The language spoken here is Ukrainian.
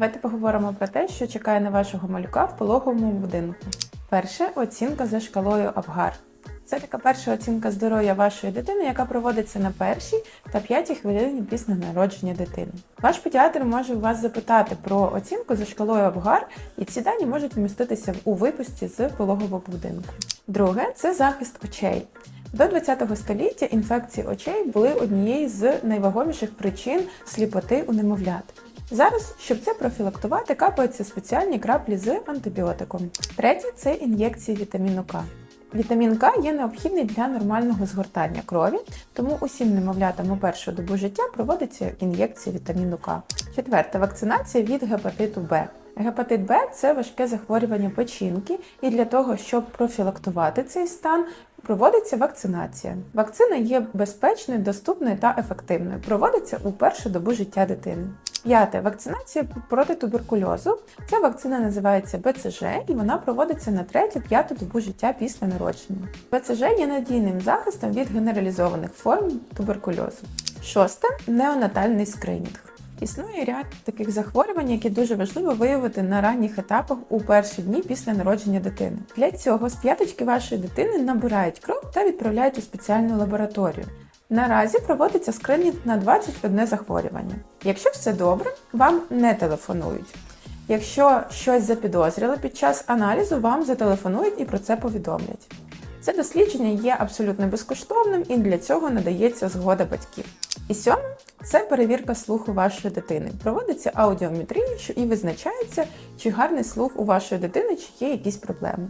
Давайте поговоримо про те, що чекає на вашого малюка в пологовому будинку. Перше оцінка за шкалою Абгар. Це така перша оцінка здоров'я вашої дитини, яка проводиться на першій та п'ятій хвилині після народження дитини. Ваш педіатр може вас запитати про оцінку за шкалою Абгар, і ці дані можуть вміститися у випусці з пологового будинку. Друге це захист очей. До ХХ століття інфекції очей були однією з найвагоміших причин сліпоти у немовлят. Зараз, щоб це профілактувати, капаються спеціальні краплі з антибіотиком. Третє це ін'єкції вітаміну К. Вітамін К є необхідний для нормального згортання крові, тому усім немовлятам у першу добу життя проводиться ін'єкція вітаміну К. Четверте вакцинація від гепатиту Б. Гепатит Б це важке захворювання печінки, і для того, щоб профілактувати цей стан, проводиться вакцинація. Вакцина є безпечною, доступною та ефективною. Проводиться у першу добу життя дитини. П'яте вакцинація проти туберкульозу. Ця вакцина називається БЦЖ і вона проводиться на третю-п'яту добу життя після народження. БЦЖ є надійним захистом від генералізованих форм туберкульозу. Шосте неонатальний скринінг. Існує ряд таких захворювань, які дуже важливо виявити на ранніх етапах у перші дні після народження дитини. Для цього з п'яточки вашої дитини набирають кров та відправляють у спеціальну лабораторію. Наразі проводиться скринінг на 21 захворювання. Якщо все добре, вам не телефонують. Якщо щось запідозрили під час аналізу, вам зателефонують і про це повідомлять. Це дослідження є абсолютно безкоштовним і для цього надається згода батьків. І сьоме це перевірка слуху вашої дитини. Проводиться аудіометрія, що і визначається, чи гарний слух у вашої дитини, чи є якісь проблеми.